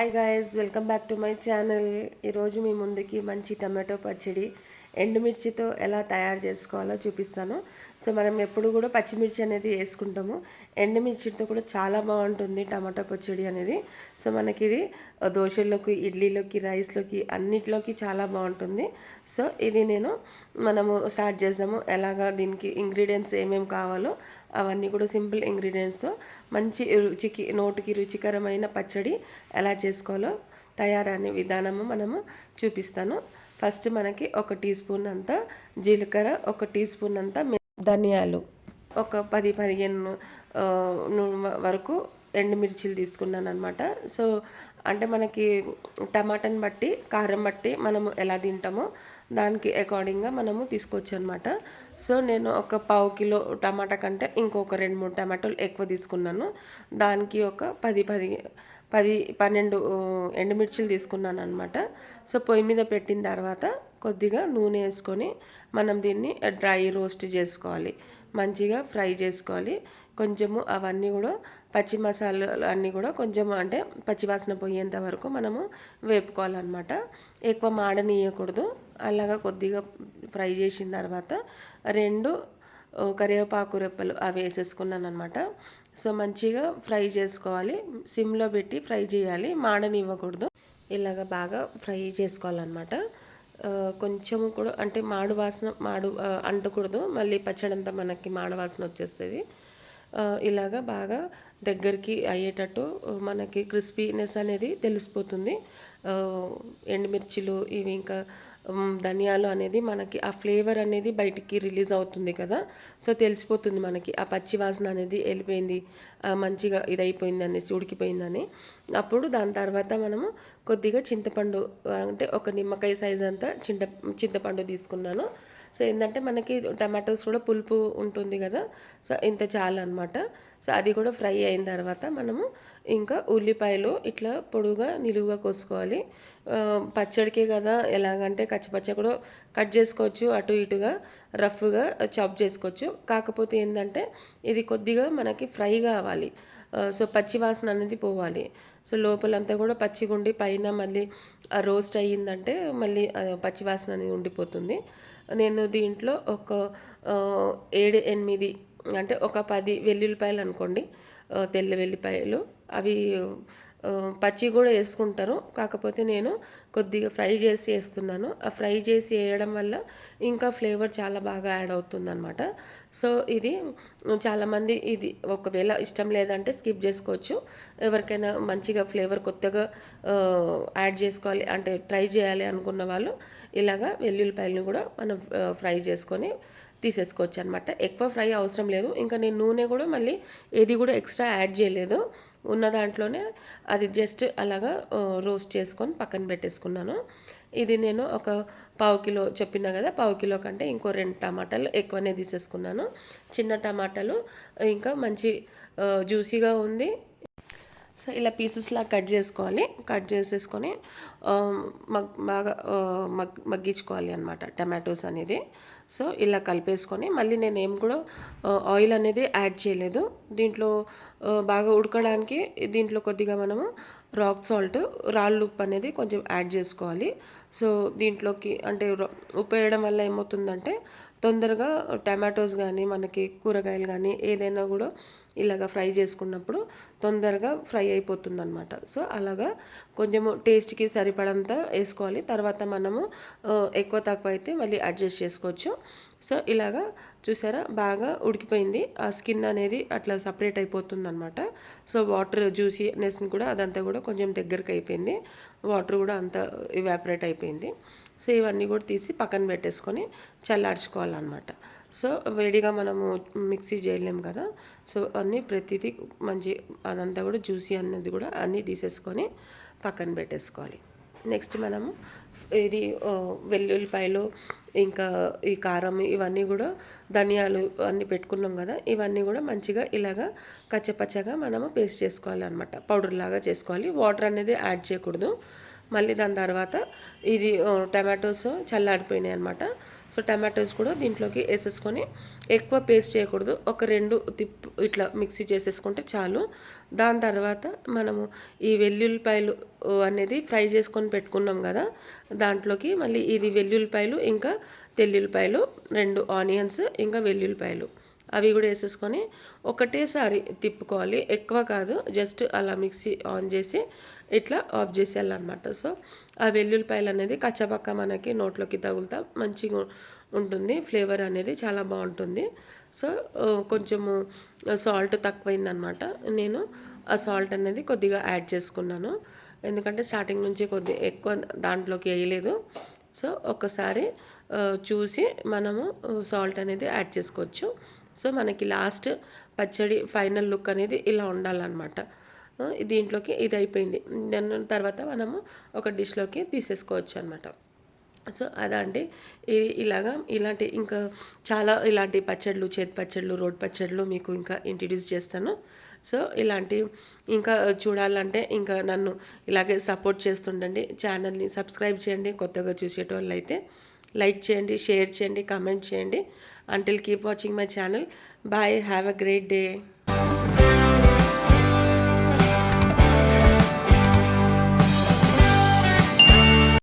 Hi guys welcome back to my channel ఈరోజు మీ ముందుకి మంచి టమాటో పచ్చడి. ఎండుమిర్చితో ఎలా తయారు చేసుకోవాలో చూపిస్తాను. సో మనం ఎప్పుడు కూడా పచ్చిమిర్చి అనేది వేసుకుంటాము. ఎండుమిర్చితో కూడా చాలా బాగుంటుంది టమాటో పచ్చడి అనేది. సో మనకి ఇది దోశల్లోకి ఇడ్లీలోకి రైస్లోకి అన్నిట్లోకి చాలా బాగుంటుంది. సో ఇది నేను మనము స్టార్ట్ చేసాము. ఎలాగా దీనికి ఇంగ్రీడియంట్స్ ఏమేమి కావాలో అవన్నీ కూడా సింపుల్ ఇంగ్రీడియంట్స్తో మంచి రుచికి నోటికి రుచికరమైన పచ్చడి ఎలా చేసుకోవాలో తయారనే విధానము మనము చూపిస్తాను. ఫస్ట్ మనకి ఒక టీ స్పూన్ అంత జీలకర్ర ఒక టీ స్పూన్ అంత ధనియాలు. ఒక పది పదిహేను వరకు ఎండుమిర్చిలు తీసుకున్నాను అనమాట సో అంటే మనకి టమాటాని బట్టి కారం బట్టి మనము ఎలా తింటామో దానికి అకార్డింగ్గా మనము తీసుకోవచ్చు అనమాట సో నేను ఒక పావు కిలో టమాటా కంటే ఇంకొక రెండు మూడు టమాటాలు ఎక్కువ తీసుకున్నాను. దానికి ఒక పది పది పది పన్నెండు ఎండుమిర్చిలు తీసుకున్నాను అనమాట సో పొయ్యి మీద పెట్టిన తర్వాత కొద్దిగా నూనె వేసుకొని మనం దీన్ని డ్రై రోస్ట్ చేసుకోవాలి. మంచిగా ఫ్రై చేసుకోవాలి. కొంచెము అవన్నీ కూడా పచ్చి మసాలాలు అన్నీ కూడా కొంచెం అంటే పచ్చివాసన పోయేంత వరకు మనము వేపుకోవాలన్నమాట. ఎక్కువ మాడనీయకూడదు. అలాగా కొద్దిగా ఫ్రై చేసిన తర్వాత రెండు కరివేపాకు రెప్పలు అవి వేసేసుకున్నాను అనమాట సో మంచిగా ఫ్రై చేసుకోవాలి. సిమ్లో పెట్టి ఫ్రై చేయాలి. మాడనివ్వకూడదు. ఇలాగ బాగా ఫ్రై చేసుకోవాలన్నమాట. కొంచెము కూడా అంటే మాడు వాసన మాడు అంటకూడదు. మళ్ళీ పచ్చడంతా మనకి మాడు వాసన వచ్చేస్తుంది. ఇలాగ బాగా దగ్గరికి అయ్యేటట్టు మనకి క్రిస్పీనెస్ అనేది తెలిసిపోతుంది. ఎండుమిర్చిలు ఇవి ఇంకా ధనియాలు అనేది మనకి ఆ ఫ్లేవర్ అనేది బయటికి రిలీజ్ అవుతుంది కదా. సో తెలిసిపోతుంది మనకి ఆ పచ్చి వాసన అనేది వెళ్ళిపోయింది మంచిగా ఇదైపోయింది అనేసి ఉడికిపోయిందని అప్పుడు దాని తర్వాత మనము కొద్దిగా చింతపండు అంటే ఒక నిమ్మకాయ సైజ్ అంతా చింత చింతపండు తీసుకున్నాను. సో ఏంటంటే మనకి టమాటోస్ కూడా పులుపు ఉంటుంది కదా సో ఇంత చాలు అనమాట సో అది కూడా ఫ్రై అయిన తర్వాత మనము ఇంకా ఉల్లిపాయలు ఇట్లా పొడుగా నిలువుగా కోసుకోవాలి. పచ్చడికే కదా ఎలాగంటే కచ్చిపచ్చ కూడా కట్ చేసుకోవచ్చు అటు ఇటుగా రఫ్గా చాప్ చేసుకోవచ్చు. కాకపోతే ఏంటంటే ఇది కొద్దిగా మనకి ఫ్రై కావాలి. సో పచ్చి వాసన అనేది పోవాలి. సో లోపలంతా కూడా పచ్చిగుండి పైన మళ్ళీ రోస్ట్ అయ్యిందంటే మళ్ళీ పచ్చి వాసన అనేది ఉండిపోతుంది. నేను దీంట్లో ఒక ఏడు ఎనిమిది అంటే ఒక పది వెల్లుల్లిపాయలు అనుకోండి. తెల్ల వెల్లిపాయలు. అవి పచ్చి కూడా వేసుకుంటారు. కాకపోతే నేను కొద్దిగా ఫ్రై చేసి వేస్తున్నాను. ఆ ఫ్రై చేసి వేయడం వల్ల ఇంకా ఫ్లేవర్ చాలా బాగా యాడ్ అవుతుందన్నమాట. సో ఇది చాలామంది ఇది ఒకవేళ ఇష్టం లేదంటే స్కిప్ చేసుకోవచ్చు. ఎవరికైనా మంచిగా ఫ్లేవర్ కొత్తగా యాడ్ చేసుకోవాలి అంటే ట్రై చేయాలి అనుకున్న వాళ్ళు ఇలాగా వెల్లుల్లిపాయలను కూడా మనం ఫ్రై చేసుకొని తీసేసుకోవచ్చు అనమాట ఎక్కువ ఫ్రై అవసరం లేదు. ఇంకా నేను నూనె కూడా మళ్ళీ ఏది కూడా ఎక్స్ట్రా యాడ్ చేయలేదు. ఉన్న దాంట్లోనే అది జస్ట్ అలాగా రోస్ట్ చేసుకొని పక్కన పెట్టేసుకున్నాను. ఇది నేను ఒక పావు కిలో చెప్పినా కదా పావు కిలో కంటే ఇంకో రెండు టమాటాలు ఎక్కువనే తీసేసుకున్నాను. చిన్న టమాటాలు ఇంకా మంచి జ్యూసీగా ఉంది. సో ఇలా పీసెస్లా కట్ చేసుకోవాలి. కట్ చేసేసుకొని మగ్ బాగా మగ్ మగ్గించుకోవాలి అనమాట టమాటోస్ అనేది. సో ఇలా కలిపేసుకొని మళ్ళీ నేను ఏం కూడా ఆయిల్ అనేది యాడ్ చేయలేదు. దీంట్లో బాగా ఉడకడానికి దీంట్లో కొద్దిగా మనము రాక్ సాల్ట్ రాళ్ళు ఉప్పు అనేది కొంచెం యాడ్ చేసుకోవాలి. సో దీంట్లోకి అంటే ఉప్పు వేయడం వల్ల ఏమవుతుందంటే తొందరగా టమాటోస్ కానీ మనకి కూరగాయలు కానీ ఏదైనా కూడా ఇలాగ ఫ్రై చేసుకున్నప్పుడు తొందరగా ఫ్రై అయిపోతుంది అనమాట సో అలాగా కొంచెము టేస్ట్కి సరిపడంత వేసుకోవాలి. తర్వాత మనము ఎక్కువ తక్కువ అయితే మళ్ళీ అడ్జస్ట్ చేసుకోవచ్చు. సో ఇలాగా చూసారా? బాగా ఉడికిపోయింది. ఆ స్కిన్ అనేది అట్లా సపరేట్ అయిపోతుంది అనమాట సో వాటర్ జ్యూసీనెస్ని కూడా అదంతా కూడా కొంచెం దగ్గరకు అయిపోయింది. వాటర్ కూడా అంతా ఇవాపరేట్ అయిపోయింది. సో ఇవన్నీ కూడా తీసి పక్కన పెట్టేసుకొని చల్లార్చుకోవాలన్నమాట. సో వేడిగా మనము మిక్సీ చేయలేము కదా. సో అన్నీ ప్రతిదీ మంచి అదంతా కూడా జ్యూసీ అనేది కూడా అన్నీ తీసేసుకొని పక్కన పెట్టేసుకోవాలి. నెక్స్ట్ మనము ఇది వెల్లుల్లిపాయలు ఇంకా ఈ కారం ఇవన్నీ కూడా ధనియాలు అన్నీ పెట్టుకున్నాం కదా ఇవన్నీ కూడా మంచిగా ఇలాగా కచ్చపచ్చగా మనము పేస్ట్ చేసుకోవాలి అనమాట పౌడర్ లాగా చేసుకోవాలి. వాటర్ అనేది యాడ్ చేయకూడదు. మళ్ళీ దాని తర్వాత ఇది టమాటోస్ చల్లాడిపోయినాయి అనమాట సో టమాటోస్ కూడా దీంట్లోకి వేసేసుకొని ఎక్కువ పేస్ట్ చేయకూడదు. ఒక రెండు తిప్పు ఇట్లా మిక్సీ చేసేసుకుంటే చాలు. దాని తర్వాత మనము ఈ వెల్లుల్లిపాయలు అనేది ఫ్రై చేసుకొని పెట్టుకున్నాం కదా దాంట్లోకి మళ్ళీ ఇది వెల్లుల్లిపాయలు ఇంకా తెల్లుల్లిపాయలు రెండు ఆనియన్స్ ఇంకా వెల్లుల్లిపాయలు. అవి కూడా వేసేసుకొని ఒకటేసారి తిప్పుకోవాలి. ఎక్కువ కాదు జస్ట్ అలా మిక్సీ ఆన్ చేసి ఇట్లా ఆఫ్ చేసేయాలన్నమాట. సో ఆ వెల్లుల్లిపాయలు అనేది కచ్చపక్క మనకి నోట్లోకి తగులుతా మంచిగా ఉంటుంది. ఫ్లేవర్ అనేది చాలా బాగుంటుంది. సో కొంచెము సాల్ట్ తక్కువైందనమాట నేను ఆ సాల్ట్ అనేది కొద్దిగా యాడ్ చేసుకున్నాను. ఎందుకంటే స్టార్టింగ్ నుంచి కొద్ది ఎక్కువ దాంట్లోకి వేయలేదు. సో ఒక్కసారి చూసి మనము సాల్ట్ అనేది యాడ్ చేసుకోవచ్చు. సో మనకి లాస్ట్ పచ్చడి ఫైనల్ లుక్ అనేది ఇలా ఉండాలన్నమాట. దీంట్లోకి ఇది అయిపోయింది. దాని తర్వాత మనము ఒక డిష్లోకి తీసేసుకోవచ్చు అనమాట సో అదండి ఇది ఇలాగా ఇలాంటి ఇంకా చాలా ఇలాంటి పచ్చళ్ళు చేతి పచ్చళ్ళు రోడ్ పచ్చళ్ళు మీకు ఇంకా ఇంట్రడ్యూస్ చేస్తాను. సో ఇలాంటి ఇంకా చూడాలంటే ఇంకా నన్ను ఇలాగే సపోర్ట్ చేస్తుండండి. ఛానల్ని సబ్స్క్రైబ్ చేయండి. కొత్తగా చూసేటోళ్ళు అయితే లైక్ చేయండి షేర్ చేయండి కామెంట్ చేయండి. Until keep watching my channel bye have a great day